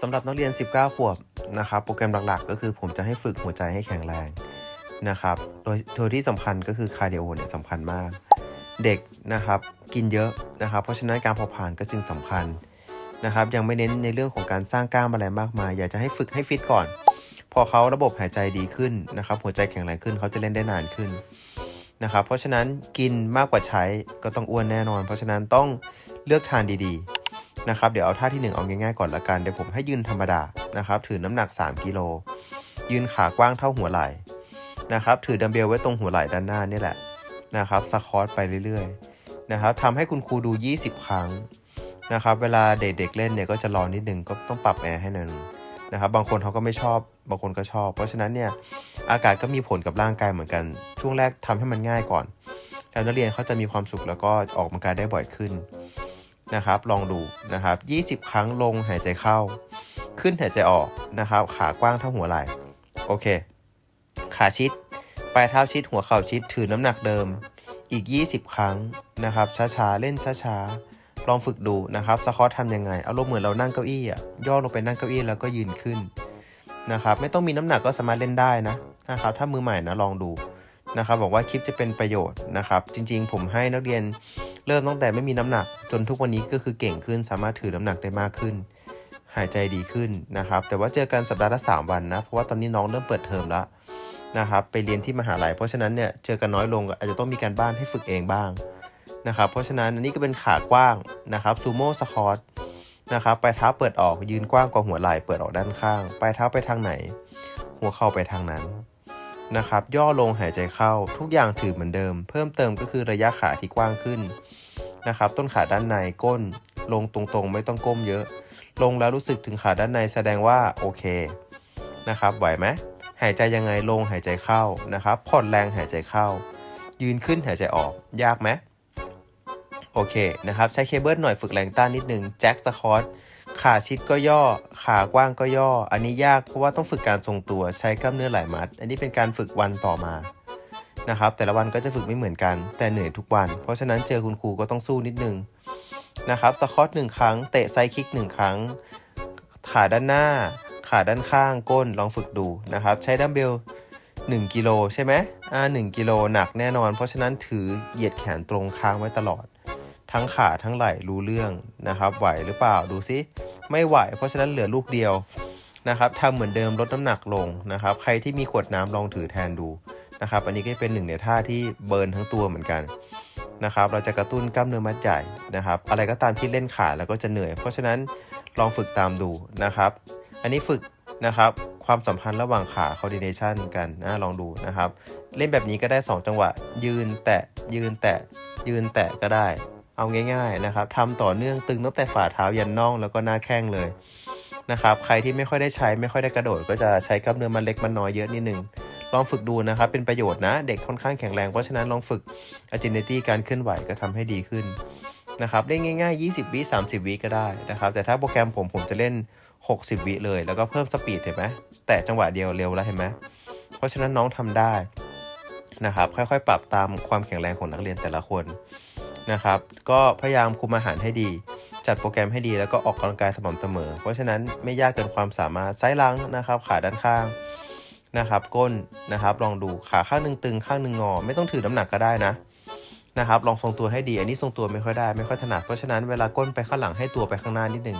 สำหรับนักเรียน 19 ขวบนะครับ โปรแกรมหลักๆ ก็คือผมจะให้ฝึกหัวใจให้แข็งแรงนะครับ โดยโดยที่สำคัญก็คือคาร์ดิโอเนี่ยสำคัญมาก เด็กนะครับกินเยอะนะครับ เพราะฉะนั้นการเผาผลาญก็จึงสำคัญนะครับ ยังไม่เน้นในเรื่องของการสร้างกล้ามอะไรมากมาย อยากจะให้ฝึกให้ฟิตก่อน พอเขาระบบหายใจดีขึ้นนะครับ หัวใจแข็งแรงขึ้นเขาจะเล่นได้นานขึ้นนะครับ เพราะฉะนั้นกินมากกว่าใช้ก็ต้องอ้วนแน่นอน เพราะฉะนั้นต้องเลือกทานดีๆ นะครับเดี๋ยวเอาท่าที่หนึ่งเอาง่ายๆก่อนละกันเดี๋ยวผมให้ยืนธรรมดานะครับถือน้ำหนัก 3 กิโลยืนขากว้างเท่าหัวไหล่นะครับถือดัมเบลไว้ตรงหัวไหล่ด้านหน้านี่แหละนะครับสควอตไปเรื่อยๆนะครับทำให้คุณครูดู 20 ครั้งนะครับเวลาเด็กๆเล่นเนี่ยก็จะรอนิดนึงก็ต้องปรับแอร์ให้หนึ่งนะครับบางคนเขาก็ไม่ชอบบางคนก็ชอบ เพราะฉะนั้นเนี่ยอากาศก็มีผลกับร่างกายเหมือนกัน ช่วงแรกทำให้มันง่ายก่อนแล้วนักเรียนเขาจะมีความสุขแล้วก็ออกกำลังกายได้บ่อยขึ้น นะครับ ลองดูนะครับ 20 ครั้งลงหายใจเข้า ขึ้นหายใจออกนะครับ ขากว้างเท่าหัวไหล่ โอเค ขาชิด ปลายเท้าชิด หัวเข่าชิด ถือน้ำหนักเดิม อีก 20 ครั้งนะครับ ช้าๆ เล่นช้าๆ ลองฝึกดูนะครับสควอตทำยังไงเอารมณ์เหมือนเรานั่งเก้าอี้อะ ย่อลงไปนั่งเก้าอี้แล้วก็ยืนขึ้นนะครับ ไม่ต้องมีน้ำหนักก็สามารถเล่นได้นะนะครับ ถ้ามือใหม่นะลองดู นะครับบอกว่าคลิปจะเป็นประโยชน์นะครับ จริงๆ ผมให้นักเรียนเริ่มตั้งแต่ไม่มีน้ำหนัก จนทุกวันนี้ก็คือเก่งขึ้น สามารถถือน้ำหนักได้มากขึ้น หายใจดีขึ้นนะครับ แต่ว่าเจอกันสัปดาห์ละ 3 วันนะ เพราะว่าตอนนี้น้องเริ่มเปิดเทอมแล้วนะครับ ไปเรียนที่มหาลัย เพราะฉะนั้นเนี่ยเจอกันน้อยลงอาจจะต้องมีการบ้านให้ฝึกเองบ้างนะครับ เพราะฉะนั้นอันนี้ก็เป็นขากว้างนะครับซูโม่สคอตนะครับปลายเท้าเปิดออกยืนกว้างกว่าหัวไหล่เปิดออกด้านข้างปลายเท้าไปทางไหน หัวเข่าไปทางนั้น นะครับ ย่อลงหายใจเข้า ทุกอย่างถือเหมือนเดิม เพิ่มเติมก็คือระยะขาที่กว้างขึ้นนะครับ ต้นขาด้านในก้น ลงตรงๆ ไม่ต้องก้มเยอะ ลงแล้วรู้สึกถึงขาด้านในแสดงว่าโอเคนะครับ ไหวไหมหายใจยังไงลงหายใจเข้านะครับ ผ่อนแรงหายใจเข้า ยืนขึ้นหายใจออก ยากไหมโอเคนะครับ ใช้เคเบิลหน่อยฝึกแรงต้านนิดนึงแจ็คสควอต ขาชิดก็ย่อ ขากว้างก็ย่อ อันนี้ยากเพราะว่าต้องฝึกการทรงตัวใช้กล้ามเนื้อหลายมัด อันนี้เป็นการฝึกวันต่อมานะครับ แต่ละวันก็จะฝึกไม่เหมือนกัน แต่เหนื่อยทุกวัน เพราะฉะนั้นเจอคุณครูก็ต้องสู้นิดนึงนะครับสควอตหนึ่งครั้ง เตะไซด์คิกหนึ่งครั้ง ขาด้านหน้า ขาด้านข้างก้นลองฝึกดูนะครับ ใช้ดัมเบล1กิโลใช่ไหมอ่า1กิโลหนักแน่นอน เพราะฉะนั้นถือเหยียดแขนตรงค้างไว้ตลอด ทั้งขาทั้งไหล่รู้เรื่องนะครับ ไหวหรือเปล่าดูซิ ไม่ไหว เพราะฉะนั้นเหลือลูกเดียวนะครับทำเหมือนเดิมลดน้ำหนักลงนะครับ ใครที่มีขวดน้ำลองถือแทนดูนะครับ อันนี้ก็เป็นหนึ่งในท่าที่เบิร์นทั้งตัวเหมือนกันนะครับ เราจะกระตุ้นกล้ามเนื้อมัดใหญ่นะครับ อะไรก็ตามที่เล่นขาแล้วก็จะเหนื่อย เพราะฉะนั้นลองฝึกตามดูนะครับ อันนี้ฝึกนะครับความสัมพันธ์ระหว่างขา coordination กันนะลองดูนะครับ เล่นแบบนี้ก็ได้ 2 จังหวะ ยืนแตะยืนแตะยืนแตะก็ได้ เอาง่าย ๆนะครับทำต่อเนื่องตึงตั้งแต่ฝ่าเท้ายันน่องแล้วก็หน้าแข้งเลยนะครับใครที่ไม่ค่อยได้ใช้ไม่ค่อยได้กระโดด ก็จะใช้กล้ามเนื้อมันเล็กมันน้อยเยอะนิดนึงลองฝึกดูนะครับเป็นประโยชน์นะ เด็กค่อนข้างแข็งแรงเพราะฉะนั้นลองฝึก agility การเคลื่อนไหวก็ทำให้ดีขึ้นนะครับเล่นง่าย ๆ 20 วิ30 วิก็ได้นะครับ แต่ถ้าโปรแกรมผมผมจะเล่น 60 วิเลย แล้วก็เพิ่มสปีดเห็นไหมแต่จังหวะเดียวเร็วแล้วเห็นไหมเพราะฉะนั้นน้องทำได้นะครับ ค่อยๆ ปรับตามความแข็งแรงของนักเรียนแต่ละคน นะครับ ก็พยายามคุมอาหารให้ดี จัดโปรแกรมให้ดีแล้วก็ออกกำลังกายสม่ำเสมอ เพราะฉะนั้นไม่ยากเกินความสามารถไซส์ลังนะครับ ขาด้านข้างนะครับ ก้นนะครับ ลองดูขาข้างหนึ่งตึงข้างหนึ่งงอ ไม่ต้องถือน้ำหนักก็ได้นะนะครับ ลองทรงตัวให้ดี อันนี้ทรงตัวไม่ค่อยได้ไม่ค่อยถนัดเพราะฉะนั้นเวลาก้นไปข้างหลังให้ตัวไปข้างหน้านิดหนึ่ง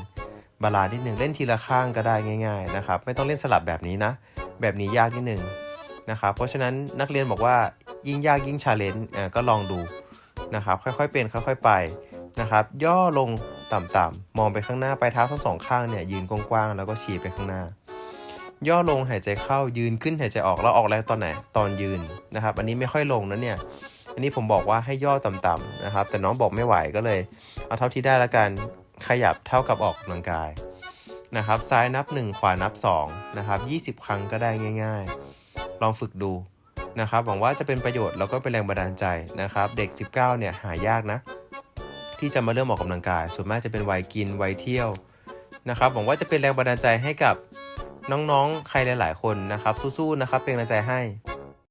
บาลานซ์นิดหนึ่งเล่นทีละข้างก็ได้ง่าย ๆนะครับ ไม่ต้องเล่นสลับแบบนี้นะ แบบนี้ยากนิดหนึ่งนะครับเพราะฉะนั้นนักเรียนบอกว่ายิ่งยากยิ่งชาเลนจ์ก็ลองดู นะครับค่อยๆเป็นค่อยๆไปนะครับย่อลงต่ำๆมองไปข้างหน้าไปเท้าทั้งสองข้างเนี่ยยืนกว้างๆแล้วก็ชี้ไปข้างหน้า ย่อลงหายใจเข้ายืนขึ้นหายใจออกแล้วออกแรงตอนไหนตอนยืนนะครับ อันนี้ไม่ค่อยลงนะเนี่ยอันนี้ผมบอกว่าให้ย่อต่ำๆนะครับ แต่น้องบอกไม่ไหวก็เลย เอาเท่าที่ได้ละกันขยับเท่ากับออกกำลังกายนะครับซ้ายนับ 1 ขวานับ2นะครับ20 ครั้งก็ได้ง่าย ๆ ลองฝึกดู นะครับหวังว่าจะเป็นประโยชน์แล้วก็เป็นแรงบันดาลใจนะครับเด็ก 19เนี่ยหายากนะ ที่จะมาเริ่มออกกำลังกาย ส่วนมากจะเป็นวัยกินวัยเที่ยวนะครับหวังว่าจะเป็นแรงบันดาลใจให้กับน้องๆ ใครหลาย ๆ คนนะครับ สู้ๆนะครับเป็นกำลังใจให้